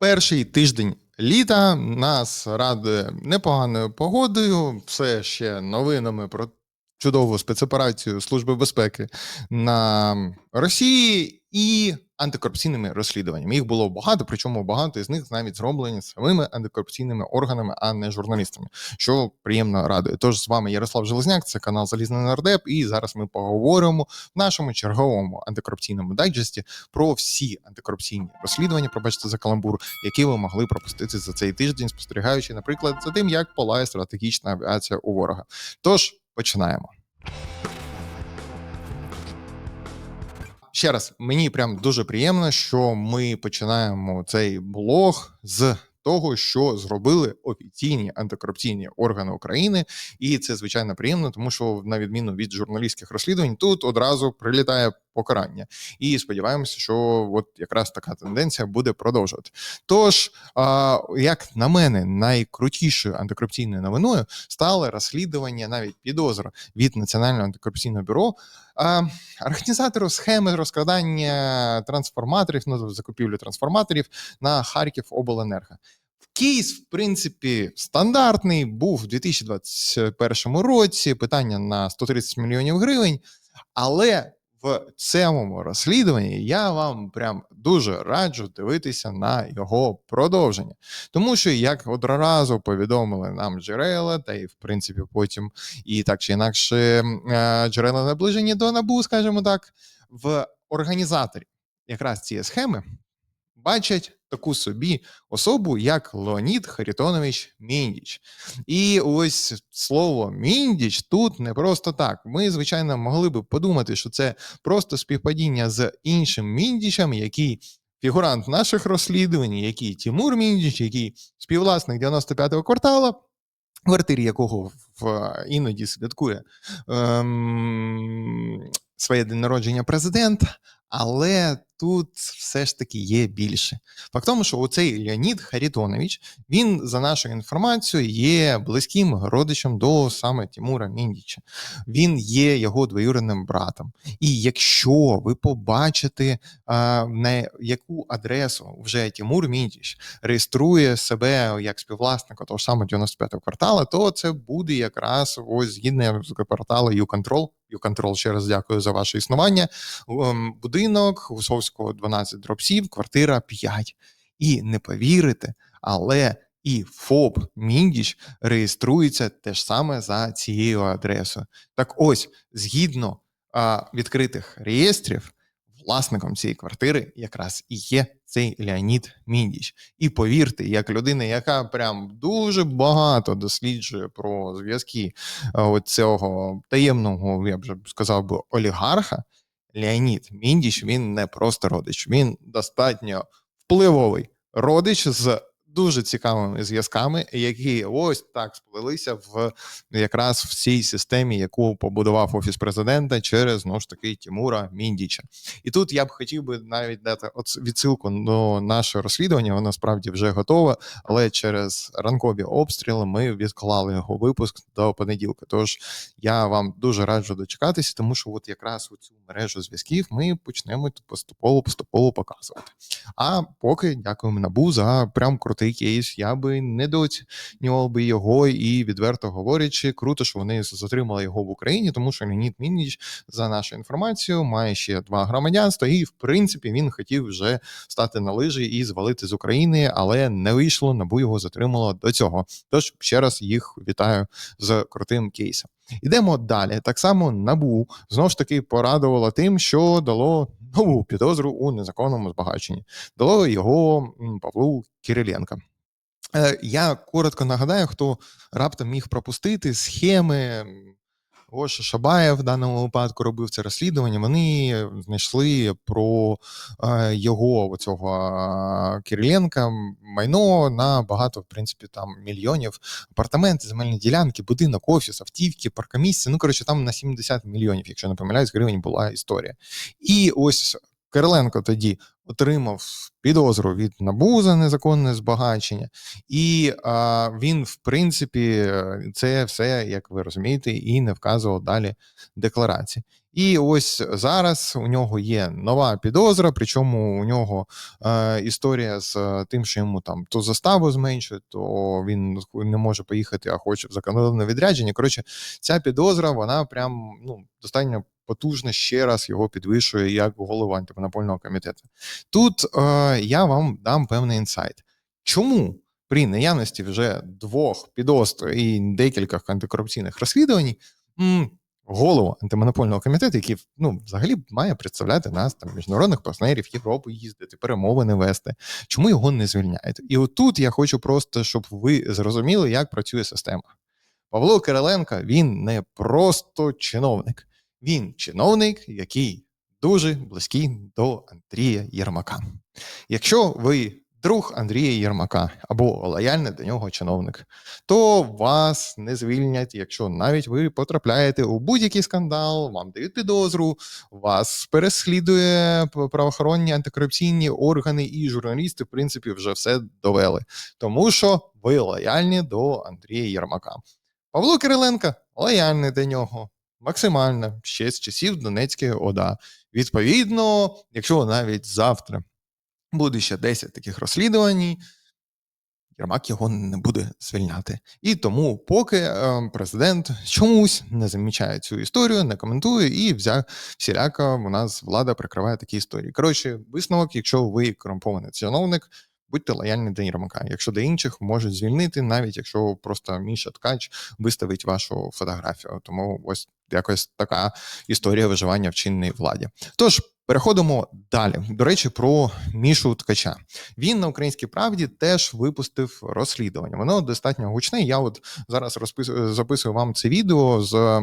Перший тиждень літа нас радує непоганою погодою, все ще новинами про чудову спецоперацію Служби безпеки на Росії. І антикорупційними розслідуваннями. Їх було багато, причому багато із них навіть зроблені самими антикорупційними органами, а не журналістами, що приємно радує. Тож з вами Ярослав Железняк, це канал Залізний Нардеп, і зараз ми поговоримо в нашому черговому антикорупційному дайджесті про всі антикорупційні розслідування, пробачте за каламбур, які ви могли пропустити за цей тиждень, спостерігаючи, наприклад, за тим, як палає стратегічна авіація у ворога. Тож починаємо. Ще раз, мені прям дуже приємно, що ми починаємо цей блог з того, що зробили офіційні антикорупційні органи України, і це звичайно приємно, тому що на відміну від журналістських розслідувань, тут одразу прилітає покарання. І сподіваємося, що от якраз така тенденція буде продовжувати. Тож, як на мене, найкрутішою антикорупційною новиною стало розслідування навіть підозра від Національного антикорупційного бюро. Організатору схеми розкрадання трансформаторів, ну закупівлі трансформаторів на Харків Обленерго. Кейс, в принципі, стандартний, був у 2021 році. Питання на 130 мільйонів гривень. Але в цьому розслідуванні я вам прям дуже раджу дивитися на його продовження. Тому що, як одразу повідомили нам джерела, та й в принципі потім і так чи інакше е, джерела наближені до набу, скажімо так, в організаторі якраз цієї схеми бачать таку собі особу, як Леонід Харитонович Міндіч. І ось слово Міндіч тут не просто так. Ми, звичайно, могли би подумати, що це просто співпадіння з іншим Міндічем, який. Фігурант наших розслідувань, який Тимур Міндіч, який співвласник 95-го квартала, квартирі якого в іноді святкує ем, своє день народження президента, але тут все ж таки є більше. Факт тому, що оцей Леонід Харитонович, він, за нашою інформацією, є близьким родичем до саме Тимура Міндіча. Він є його двоюрідним братом. І якщо ви побачите, а, на яку адресу вже Тимур Міндіч реєструє себе як співвласника того ж самого 95-го кварталу, то це буде якраз ось згідно з порталу YouControl, YouControl, ще раз дякую за ваше існування. Ем, Будинок Гусовського 12 дроб 7, квартира 5. І не повірите, але і ФОП Міндіч реєструється теж саме за цією адресою. Так ось, згідно а, відкритих реєстрів, власником цієї квартири якраз і є цей Леонід Міндіч. І повірте, як людина, яка прям дуже багато досліджує про зв'язки цього таємного, я б вже сказав би, олігарха, Леонід Міндіч він не просто родич, він достатньо впливовий родич з дуже цікавими зв'язками, які ось так сплелися в якраз в цій системі, яку побудував офіс президента через ну ж таки Тимура Міндіча. І тут я б хотів би навіть дати відсилку до нашого розслідування. Воно справді вже готове, але через ранкові обстріли ми відклали його випуск до понеділка. Тож я вам дуже раджу дочекатися, тому що от якраз у цю мережу зв'язків ми почнемо поступово поступово показувати. А поки дякуємо набу за прям крутий кейс. Я би недооцінював би його і відверто говорячи, круто, що вони затримали його в Україні, тому що Леонід Мінніч, за нашу інформацію, має ще два громадянства, і в принципі він хотів вже стати на лижі і звалити з України, але не вийшло. Набу його затримало до цього. Тож ще раз їх вітаю з крутим кейсом. Ідемо далі. Так само набу знову ж таки порадувало тим, що дало нову підозру у незаконному збагаченні. Дало його Павлу Кириленка. Е, я коротко нагадаю, хто раптом міг пропустити схеми. Гоша Шабаєв в даному випадку робив це розслідування. Вони знайшли про е, його цього Кириленка майно на багато, в принципі, там мільйонів апартаменти, земельні ділянки, будинок, офіс, автівки, паркомісце. Ну коротше, там на 70 мільйонів, якщо не помиляюсь, гривень була історія. І ось Кириленко тоді отримав підозру від НАБУ за незаконне збагачення, і а, він, в принципі, це все, як ви розумієте, і не вказував далі декларації. І ось зараз у нього є нова підозра, причому у нього е, історія з тим, що йому там то заставу зменшують, то він не може поїхати, а хоче в закордонне відрядження. Коротше, ця підозра, вона прям ну достатньо потужно ще раз його підвищує як голова антимонопольного комітету. Тут е, я вам дам певний інсайт. Чому при наявності вже двох підозр і декількох антикорупційних розслідувань голову антимонопольного комітету, який ну, взагалі має представляти нас там міжнародних партнерів Європи, їздити, перемовини вести, чому його не звільняють? І отут я хочу просто, щоб ви зрозуміли, як працює система. Павло Кириленко він не просто чиновник, він чиновник, який дуже близький до Андрія Єрмака. Якщо ви друг Андрія Єрмака або лояльний до нього чиновник, то вас не звільнять, якщо навіть ви потрапляєте у будь-який скандал, вам дають підозру, вас переслідує правоохоронні антикорупційні органи і журналісти, в принципі, вже все довели, тому що ви лояльні до Андрія Єрмака. Павло Кириленко лояльний до нього. Максимально ще з часів Донецької ОДА. Відповідно, якщо навіть завтра буде ще 10 таких розслідувань, Єрмак його не буде звільняти. І тому, поки е, президент чомусь не замічає цю історію, не коментує, і взя, всіляка у нас влада прикриває такі історії. Коротше, висновок, якщо ви корумпований чиновник, будьте лояльні до Єрмака. Якщо до інших можуть звільнити, навіть якщо просто Міша Ткач виставить вашу фотографію. Тому ось якось така історія виживання в чинній владі. Тож. Переходимо далі. До речі, про Мішу Ткача. Він на українській правді теж випустив розслідування. Воно достатньо гучне. Я от зараз розписую, записую вам це відео з.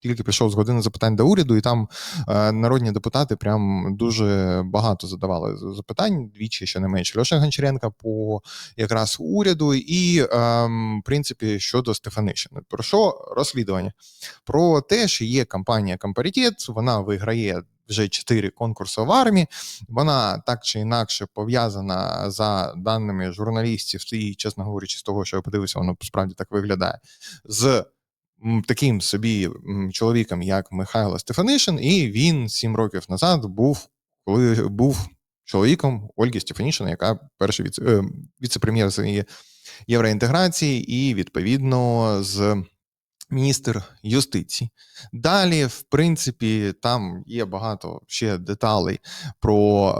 Тільки пішов з години запитань до уряду, і там е, народні депутати прям дуже багато задавали запитань двічі, що не менше Льоша Гончаренка по якраз уряду, і е, в принципі щодо Стефанишина. Про що розслідування? Про те, що є кампанія Компаритет, вона виграє вже чотири конкурси в армії. Вона так чи інакше пов'язана за даними журналістів, і, чесно говорячи, з того, що я подивився, воно справді так виглядає. з Таким собі чоловіком, як Михайло Стефанишин, і він сім років назад був, коли був чоловіком Ольги Стефанішина, яка перший віце, е, віце-прем'єр з євроінтеграції, і відповідно з міністр юстиції. Далі, в принципі, там є багато ще деталей про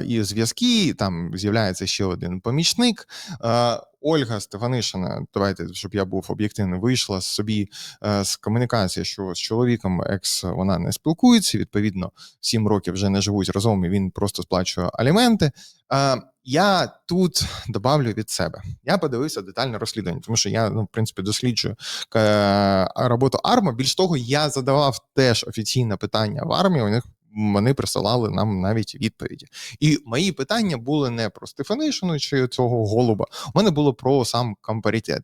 е, і зв'язки. Там з'являється ще один помічник. Е, Ольга Стефанишина, давайте, щоб я був об'єктивним, вийшла собі е, з комунікації, що з чоловіком екс вона не спілкується. Відповідно, сім років вже не живуть разом. і Він просто сплачує аліменти. Е, я тут добавлю від себе. Я подивився детальне розслідування, тому що я, ну, в принципі, досліджую е, роботу АРМА. Більш того, я задавав теж офіційне питання в армії. У них вони присилали нам навіть відповіді. І мої питання були не про Стефанишину чи цього голуба. У мене було про сам компаритет.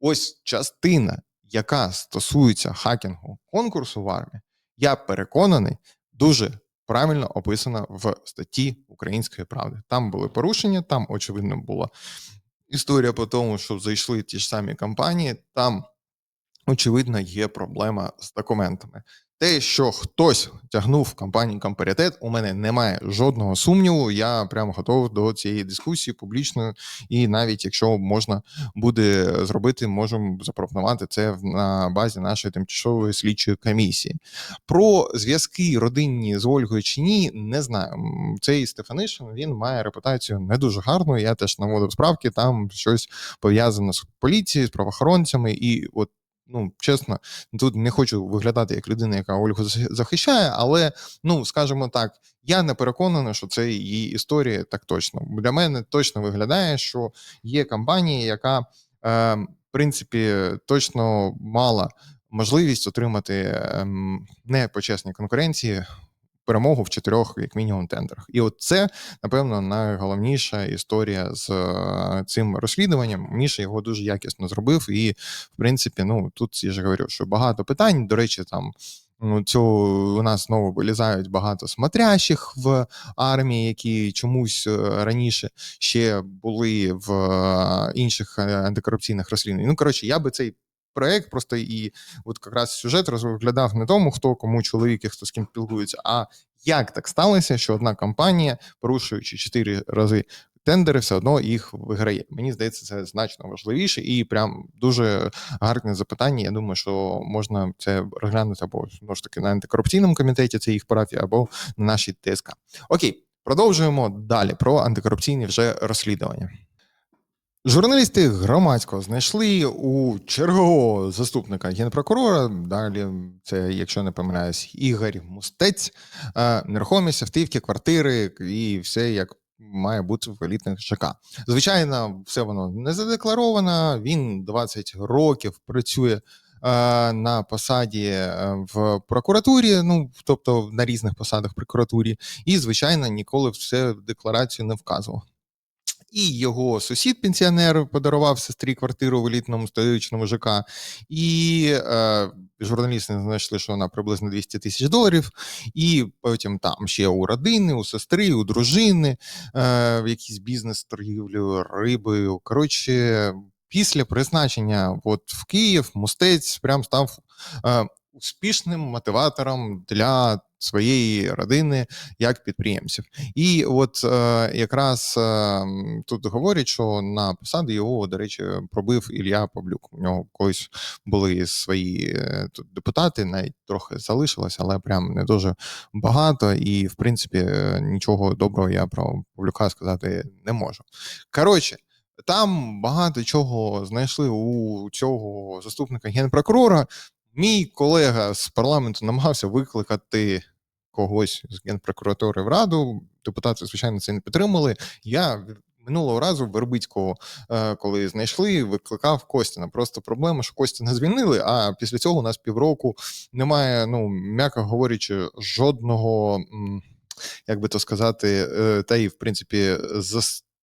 Ось частина, яка стосується хакінгу конкурсу в армії, я переконаний, дуже правильно описана в статті Української правди. Там були порушення, там очевидно була історія по тому, що зайшли ті ж самі компанії. Там очевидно є проблема з документами. Те, що хтось тягнув в компанії Компарітет, у мене немає жодного сумніву. Я прямо готовий до цієї дискусії публічної, і навіть якщо можна буде зробити, можемо запропонувати це на базі нашої тимчасової слідчої комісії. Про зв'язки родинні з Ольгою чи ні, не знаю. Цей Стефанишин він має репутацію не дуже гарну. Я теж наводив справки. Там щось пов'язане з поліцією, з правоохоронцями, і от ну чесно, тут не хочу виглядати як людина, яка Ольгу захищає, але ну скажімо так, я не переконаний, що це її історія так точно. Для мене точно виглядає, що є компанія, яка е, в принципі точно мала можливість отримати е, не почесні конкуренції перемогу в чотирьох, як мінімум, тендерах. І от це, напевно, найголовніша історія з е, цим розслідуванням. Міша його дуже якісно зробив. І, в принципі, ну тут я ж говорю, що багато питань. До речі, там. Ну, цього у нас знову вилізають багато смотрящих в армії, які чомусь е, раніше ще були в е, інших антикорупційних розслідуваннях. Ну коротше, я би цей проект просто і от якраз сюжет розглядав не тому, хто кому чоловік і хто з ким спілкується, а як так сталося, що одна компанія, порушуючи чотири рази тендери, все одно їх виграє. Мені здається, це значно важливіше і прям дуже гарне запитання. Я думаю, що можна це розглянути або знову ж таки на антикорупційному комітеті, це їх парафія, або на нашій ТСК. Окей, продовжуємо далі про антикорупційні вже розслідування. Журналісти громадського знайшли у чергового заступника генпрокурора. Далі це, якщо не помиляюсь, Ігор Мустець, е, нерухомість, автівки, квартири і все як має бути в елітних ЖК. Звичайно, все воно не задекларовано. Він 20 років працює. е, На посаді е, в прокуратурі, ну тобто на різних посадах в прокуратурі, і звичайно ніколи все в декларацію не вказував. І його сусід, пенсіонер, подарував сестрі квартиру в елітному столичному ЖК, і е, журналісти знайшли, що вона приблизно 200 тисяч доларів. І потім там ще у родини, у сестри, у дружини, е, в якийсь бізнес торгівлю рибою. Коротше, після призначення от в Київ мустець прям став е, успішним мотиватором для своєї родини як підприємців. І от е, якраз е, тут говорять, що на посаду його, до речі, пробив Ілля Павлюк. У нього колись були свої е, тут депутати, навіть трохи залишилось, але прям не дуже багато. І, в принципі, нічого доброго я про Павлюка сказати не можу. Коротше. Там багато чого знайшли у цього заступника генпрокурора. Мій колега з парламенту намагався викликати когось з генпрокуратури в раду. Депутати, звичайно, це не підтримали. Я минулого разу Вербицького, е, коли знайшли, викликав Костіна. Просто проблема, що Костіна звільнили, а після цього у нас півроку немає, ну м'яко говорячи, жодного, як би то сказати, е, та і в принципі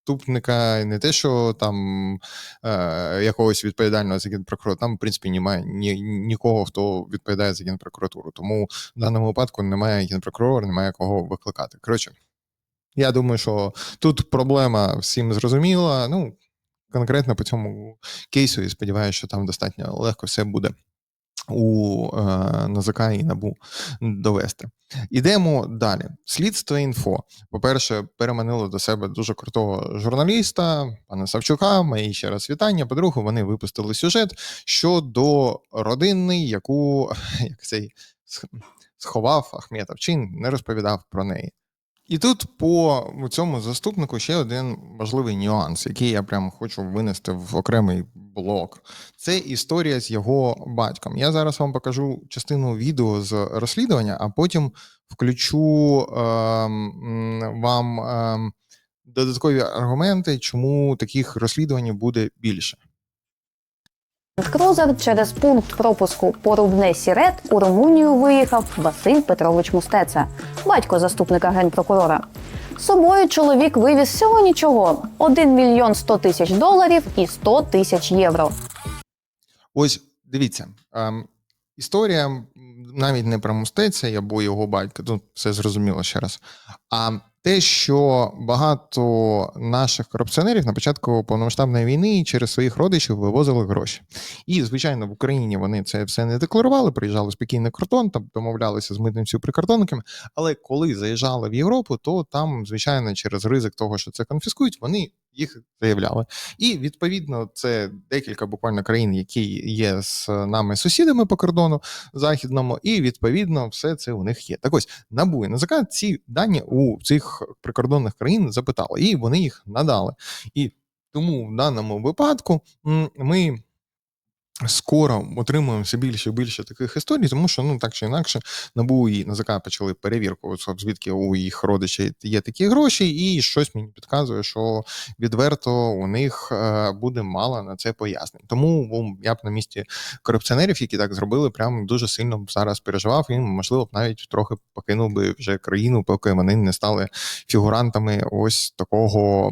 заступника не те, що там е, якогось відповідального за генпрокуратуру, там, в принципі, немає ні, нікого, хто відповідає за генпрокуратуру. Тому в даному випадку немає генпрокурора, немає кого викликати. Коротше, я думаю, що тут проблема всім зрозуміла. Ну, конкретно по цьому кейсу, і сподіваюся, що там достатньо легко все буде у е, НАЗК і НАБУ довести. Ідемо далі. Слідство інфо. По-перше, переманило до себе дуже крутого журналіста, пана Савчука. Мої ще раз вітання. По-друге, вони випустили сюжет щодо родини, яку як цей сх- сховав Ахметов, чи не розповідав про неї. І тут по цьому заступнику ще один важливий нюанс, який я прям хочу винести в окремий блок. Це історія з його батьком. Я зараз вам покажу частину відео з розслідування, а потім включу м, вам ем, додаткові аргументи, чому таких розслідувань буде більше. Крузер через пункт пропуску Порубне Сірет у Румунію виїхав Василь Петрович Мустеца, батько заступника генпрокурора. З собою чоловік вивіз всього нічого: 1 мільйон 100 тисяч доларів і 100 тисяч євро. Ось дивіться, історія навіть не про мустеця або його батька, тут все зрозуміло ще раз. А те, що багато наших корупціонерів на початку повномасштабної війни через своїх родичів вивозили гроші. І, звичайно, в Україні вони це все не декларували, приїжджали спокійно кордон, там домовлялися з митницею прикордонниками. Але коли заїжджали в Європу, то там, звичайно, через ризик того, що це конфіскують, вони їх заявляли. І відповідно це декілька буквально країн, які є з нами сусідами по кордону західному, і відповідно все це у них є. Так ось НАБУ і НАЗК ці дані у цих прикордонних країн запитали, і вони їх надали. І тому в даному випадку ми. Скоро отримуємо все більше і більше таких історій, тому що ну так чи інакше НАБУ і НАЗК почали перевірку, звідки у їх родичів є такі гроші, і щось мені підказує, що відверто у них е, буде мало на це пояснень. Тому я б на місці корупціонерів, які так зробили, прям дуже сильно б зараз переживав і можливо б навіть трохи покинув би вже країну, поки вони не стали фігурантами ось такого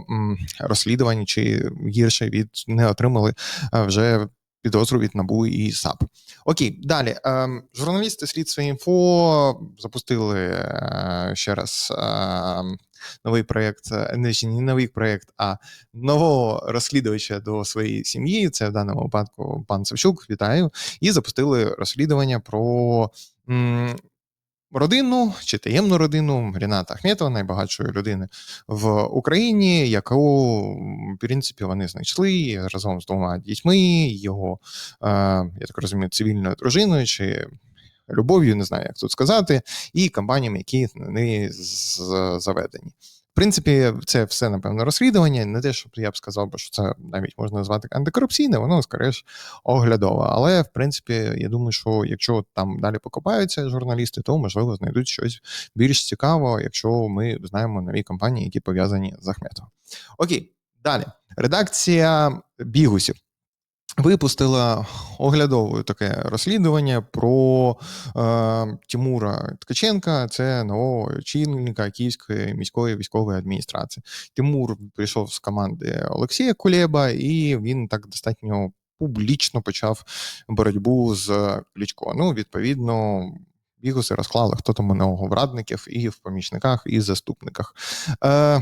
розслідування, чи гірше від не отримали е, вже. Підозру від НАБУ і САП. Окей, далі. Ем, журналісти слідства інфо запустили е, ще раз ем, новий проєкт, е, не новий проєкт, а нового розслідувача до своєї сім'ї. Це в даному випадку пан Савчук. Вітаю. І запустили розслідування про. Родину чи таємну родину Ріната Ахметова, найбагатшої людини в Україні, яку в принципі вони знайшли разом з двома дітьми, його, е, я так розумію, цивільною дружиною чи любов'ю, не знаю, як тут сказати, і компаніями, які не заведені. Принципі, це все, напевно, розслідування. Не те, щоб я б сказав, бо що це навіть можна назвати антикорупційне, воно скоріш оглядове. Але в принципі, я думаю, що якщо там далі покопаються журналісти, то можливо знайдуть щось більш цікаве, якщо ми знаємо нові компанії, які пов'язані з Ахметом. Окей, далі. Редакція бігусів. Випустила оглядове таке розслідування про е, Тимура Ткаченка, це нового очільника Київської міської військової адміністрації. Тимур прийшов з команди Олексія Кулєба, і він так достатньо публічно почав боротьбу з Кличко. Ну, відповідно, бігуси розклали, хто там у нього в радників і в помічниках, і заступниках. Е,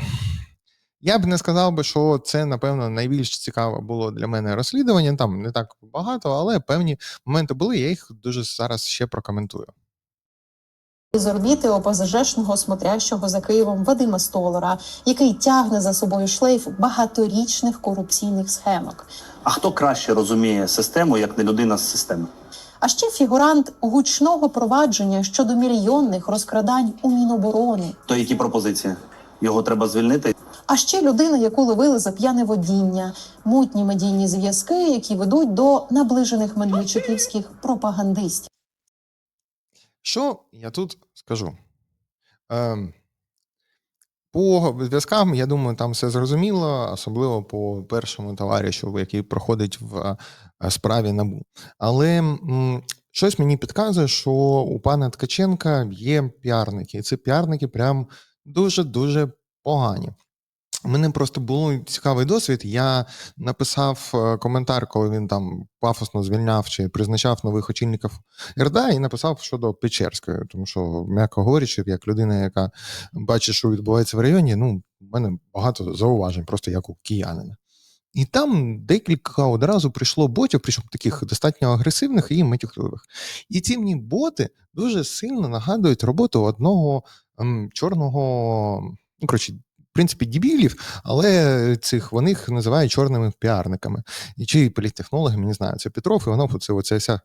я б не сказав би, що це, напевно, найбільш цікаве було для мене розслідування. Там не так багато, але певні моменти були. Я їх дуже зараз ще прокоментую. з орбіти ОПЗЖшного смотрящого за Києвом Вадима Столара, який тягне за собою шлейф багаторічних корупційних схемок. А хто краще розуміє систему, як не людина з системи? А ще фігурант гучного провадження щодо мільйонних розкрадань у Міноборони. То які пропозиції? Його треба звільнити? А ще людина, яку ловили за п'яне водіння, мутні медійні зв'язки, які ведуть до наближених медведчуківських пропагандистів. Що я тут скажу? Ем, по зв'язкам, я думаю, там все зрозуміло, особливо по першому товаришу, який проходить в е, справі НАБУ. Але м, щось мені підказує, що у пана Ткаченка є піарники, і ці піарники прям дуже-дуже погані. Мене просто був цікавий досвід. Я написав е, коментар, коли він там пафосно звільняв чи призначав нових очільників РДА, і написав щодо Печерської, тому що, м'яко говорячи, як людина, яка бачить, що відбувається в районі, ну, в мене багато зауважень, просто як у киянина. І там декілька одразу прийшло ботів, причому таких достатньо агресивних і матюхливих. І ці мені боти дуже сильно нагадують роботу одного ем, чорного, ну коротше, в принципі, дебілів, але цих вони їх називають чорними піарниками. І чи політтехнологами, не знаю, це Петров, Іванов, це оця вся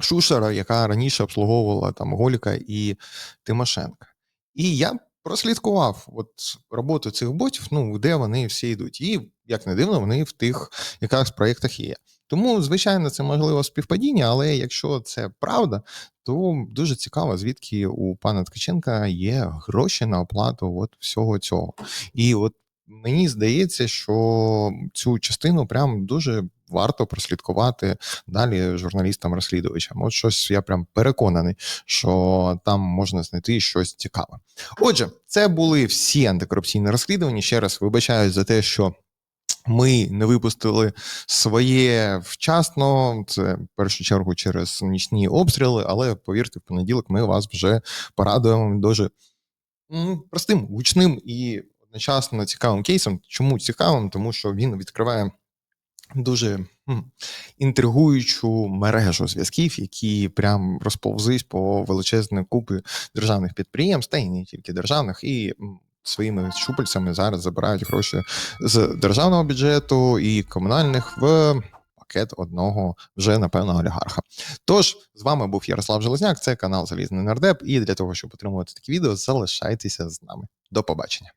Шушера, яка раніше обслуговувала там Голіка і Тимошенка. І я прослідкував от роботу цих ботів, ну де вони всі йдуть. І як не дивно, вони в тих якраз проєктах є. Тому, звичайно, це можливо співпадіння, але якщо це правда, то дуже цікаво, звідки у пана Ткаченка є гроші на оплату от всього цього. І от мені здається, що цю частину прям дуже варто прослідкувати далі журналістам-розслідувачам. От щось я прям переконаний, що там можна знайти щось цікаве. Отже, це були всі антикорупційні розслідування. Ще раз вибачаюсь за те, що. Ми не випустили своє вчасно, це в першу чергу через нічні обстріли, але повірте, в понеділок ми вас вже порадуємо дуже простим, гучним і одночасно цікавим кейсом. Чому цікавим? Тому що він відкриває дуже інтригуючу мережу зв'язків, які прям розповзись по величезній купі державних підприємств, та й не тільки державних, і своїми щупальцями зараз забирають гроші з державного бюджету і комунальних в пакет одного вже напевно олігарха. Тож з вами був Ярослав Железняк, це канал Залізний Нардеп. І для того, щоб отримувати такі відео, залишайтеся з нами. До побачення.